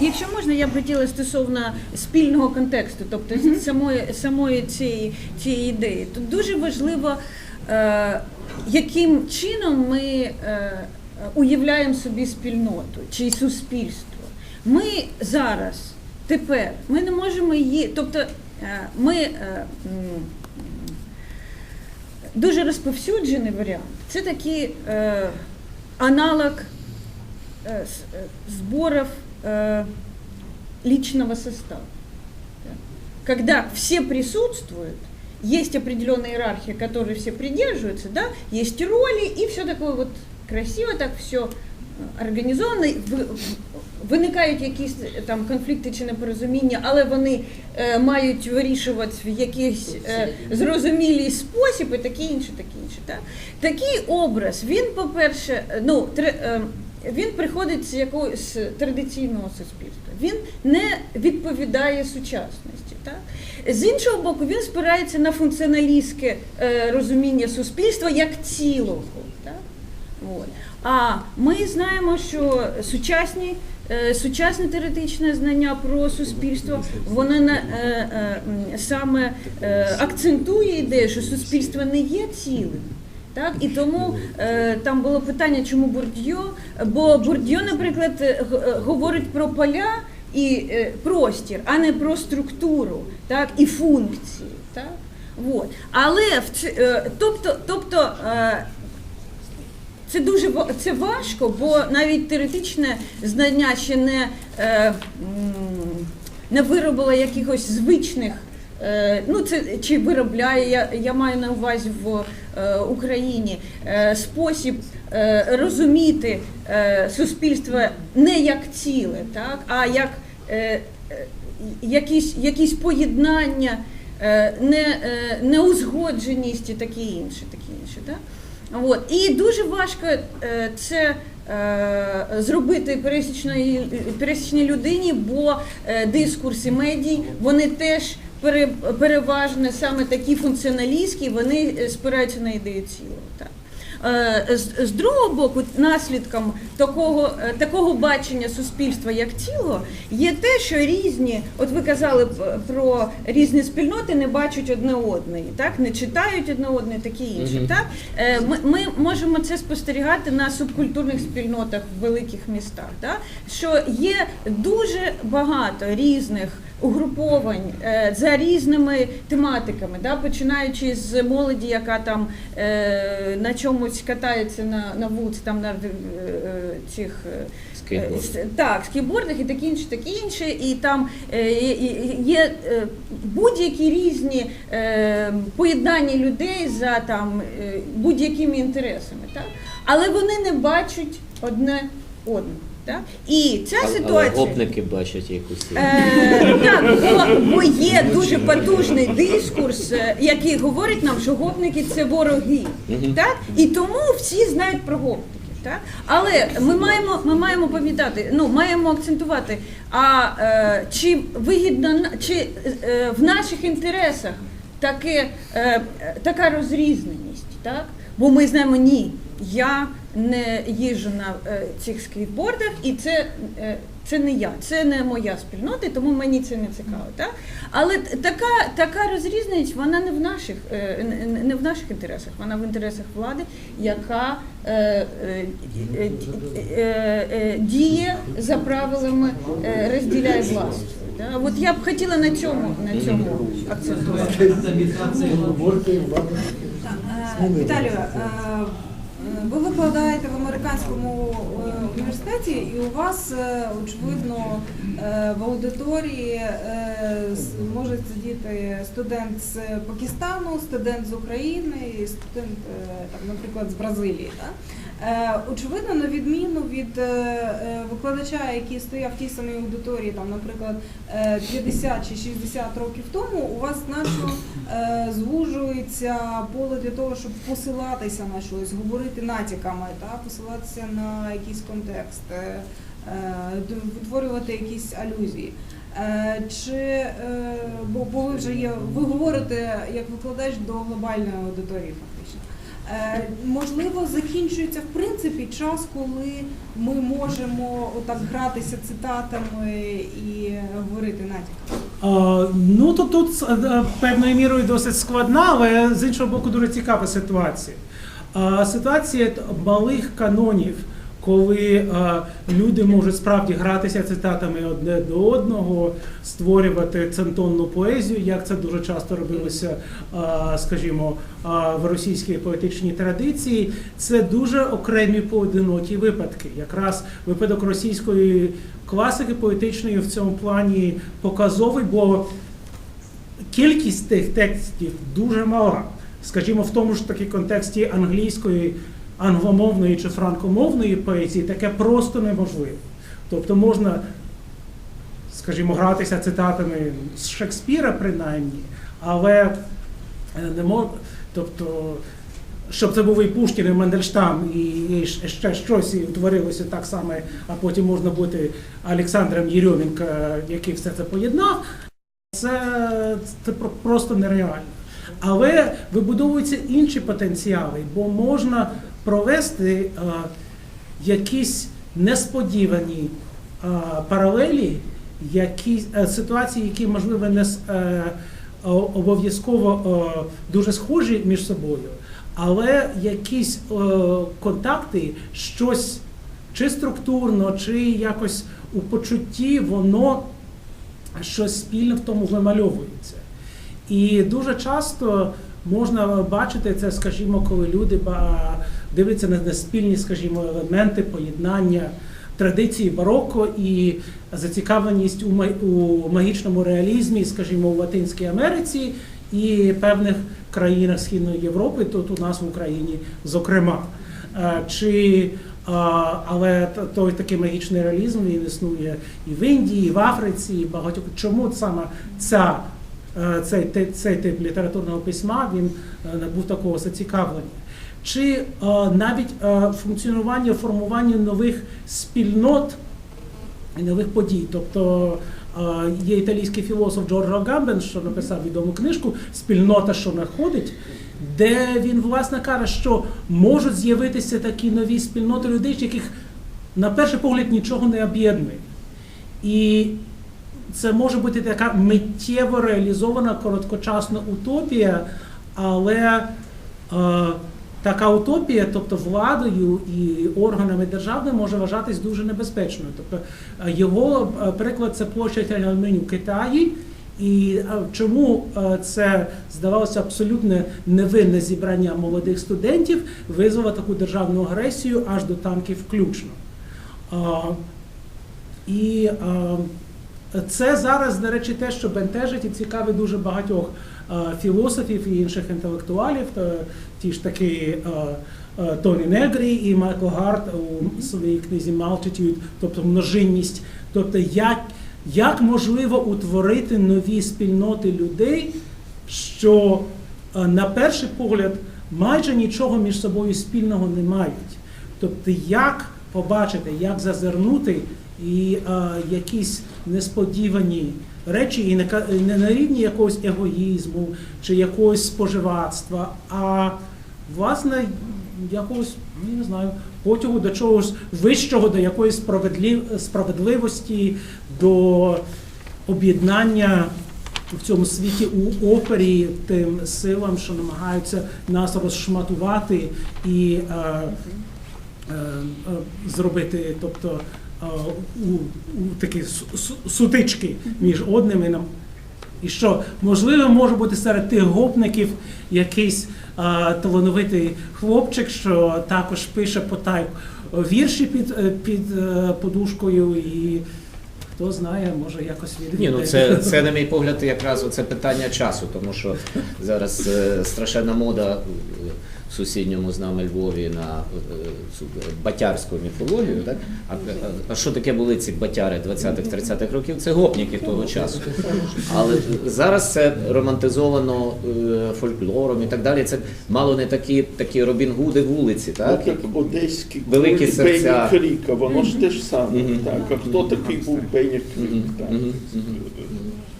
якщо можна, я б хотіла стосовно спільного контексту, тобто самої, самої цієї, цієї ідеї. Тут дуже важливо, е, яким чином ми е, уявляємо собі спільноту чи суспільство. Ми зараз, тепер, ми не можемо її, тобто е, ми. е, м, Дуже розповсюджений варіант. Це такий е, аналог э, с- э, сборов э, личного состава. Когда все присутствуют, есть определенная иерархия, которой все придерживаются, да, есть роли, и все такое вот красиво, так все організовано, Ви- виникають якісь е, там конфлікти чи непорозуміння, але вони е, мають вирішувати в якийсь е, зрозумілий спосіб і таке інше, таке інше. Так? Такий образ, він, по-перше, ну, тре- е, він приходить з якогось традиційного суспільства. Він не відповідає сучасності. Так? З іншого боку, він спирається на функціоналістське е, розуміння суспільства як цілого. Так? От. А ми знаємо, що сучасні, е, сучасне теоретичне знання про суспільство, воно на, е, саме акцентує ідею, що суспільство не є цілим. Так, і тому е, там було питання, чому Бурдьо? Бо Бурдьо, наприклад, е, е, говорить про поля і е, простір, а не про структуру, так, і функції. Так? Вот. Але в е, тобто, тобто е, це дуже це важко, бо навіть теоретичне знання ще не, е, не виробило якихось звичних. Е, Ну, це чи виробляє, я, я маю на увазі в е, Україні е, спосіб е, розуміти е, суспільство не як ціле, так, а як е, е, якісь, якісь поєднання, е, не, е, неузгодженість і таке інше. Таке інше так? От. І дуже важко е, це зробити пересічної, пересічній людині, бо дискурси медій, вони теж переважно саме такі функціоналістські, вони е, спираються на ідею цілого. Так. Е, З, другого боку, наслідком такого, е, такого бачення суспільства як цілого є те, що різні, от ви казали про різні спільноти, не бачать одне одної, так не читають одне одне, таке інше. Мгм. Так ми, ми можемо це спостерігати на субкультурних спільнотах в великих містах. Так? Що є дуже багато різних угруповань е, за різними тематиками, да? починаючи з молоді, яка там е, на чомусь катається на, на вулиці, там на е, цих. Скейтборд. Так, скейтбордах і таке інше, таке інше. І там є- будь-які різні поєднання людей за там будь-якими інтересами. Так? Але вони не бачать одне одного. Так? І ця Але ситуація. гопники бачать якусь. Е, так, бо, бо є дуже потужний дискурс, е, який говорить нам, що гопники це вороги. Так? І тому всі знають про гопників. Так? Але ми маємо, ми маємо пам'ятати, ну маємо акцентувати, а е, чи вигідно чи е, в наших інтересах таке, е, е, така розрізненість, так? Бо ми знаємо, ні, я не їжджу на е, цих скейтбордах, і це, е, це не я, це не моя спільнота, тому мені це не цікаво. Так? Але така, така розрізненість, вона не в наших, е, не- в наших інтересах, вона в інтересах влади, яка е, е, е, е, е, діє за правилами е, розділяє власть. Да? От я б хотіла на цьому, на цьому акцентувати. Віталію, ви викладаєте в американському е, університеті, і у вас, е, очевидно, е, в аудиторії може сидіти студент з Пакистану, студент з України і студент, там, наприклад, з Бразилії. так? Очевидно, на відміну від викладача, який стояв в тій самій аудиторії, там, наприклад, е, 50 чи 60 років тому, у вас значно е, звужується поле для того, щоб посилатися на щось, говорити натяками, та, посилатися на якийсь контекст, е, е, витворювати якісь алюзії. Е, Чи бо, бо ви вже є, ви говорите як викладач до глобальної аудиторії, фактично. Можливо, закінчується в принципі час, коли ми можемо отак гратися цитатами і говорити натяками. Ну то тут е, певною мірою досить складна, але з іншого боку дуже цікава ситуація. Ситуація малих канонів, коли люди можуть справді гратися цитатами одне до одного, створювати центонну поезію, як це дуже часто робилося, скажімо, в російській поетичній традиції, це дуже окремі поодинокі випадки. Якраз випадок російської класики поетичної в цьому плані показовий, бо кількість тих текстів дуже мала. Скажімо, в тому ж таки контексті англійської, англомовної чи франкомовної поезії таке просто неможливо. Тобто можна, скажімо, гратися цитатами з Шекспіра, принаймні, але е, не мож... тобто, щоб це був і Пушкін, і Мандельштам, і, ще щось і утворилося так само, а потім можна бути Олександром Єрьоменко, який все це поєднав, це, це про- просто нереально. Але вибудовуються інші потенціали, бо можна провести е, якісь несподівані е, паралелі, які, е, ситуації, які, можливо, не обов'язково дуже схожі між собою, але якісь е, контакти, щось чи структурно, чи якось у почутті, воно щось спільне в тому вимальовується. І дуже часто можна бачити це, скажімо, коли люди дивляться на спільні, скажімо, елементи поєднання традиції бароко і зацікавленість у магічному реалізмі, скажімо, у Латинській Америці і певних країнах Східної Європи, тут у нас в Україні, зокрема. Е, Чи але той такий магічний реалізм він існує і в Індії, і в Африці, і багатьох. Чому саме ця, е, цей, цей тип літературного письма він е, набув такого зацікавлення? Чи е, навіть е, функціонування, формування нових спільнот і нових подій. Тобто е, є італійський філософ Джорджо Гамбен, що написав відому книжку Спільнота, що находить, де він власне каже, що можуть з'явитися такі нові спільноти людей, яких на перший погляд нічого не об'єднує. І це може бути така миттєво реалізована короткочасна утопія, але е, така утопія, тобто владою і органами державними, може вважатись дуже небезпечною. Тобто е, його е, приклад це площа Тяньаньмень у Китаї. І е, чому це здавалося абсолютно невинне зібрання молодих студентів визвало таку державну агресію аж до танків включно. І це зараз, до речі, те, що бентежить і цікавить дуже багатьох е, філософів і інших інтелектуалів, Е, ті ж таки е, Тоні Негрі і Майкл Гарт у своїй книзі Multitude, тобто множинність, тобто як, як можливо утворити нові спільноти людей, що на перший погляд майже нічого між собою спільного не мають. Тобто, як побачити, як зазирнути і якісь несподівані речі, і не, на рівні якогось егоїзму чи якогось споживацтва, а власне якогось, ну, я не знаю, потягу до чогось вищого, до якоїсь справедливості, до об'єднання в цьому світі у опері тим силам, що намагаються нас розшматувати і е, е, е, зробити, тобто у, у такі су- су- сутички між одними нам. І що можливо може бути серед тих гопників якийсь е, талановитий хлопчик, що також пише по тайп вірші під, е, під е, подушкою, і хто знає, може якось від Ні, ну це, це на мій погляд, якраз це питання часу, тому що зараз е, страшенна мода е, в сусідньому з нами Львові на е, цю батярську міфологію. Так? А, а що таке були ці батяри 20-30-х років? Це гопніки того часу. Але зараз це романтизовано е, фольклором і так далі. Це мало не такі, такі Робін Гуди вулиці, так? Так, як одеський Великі Беня серця. Кріка, воно ж те ж саме. Так, а хто такий був Беня Крік? Так.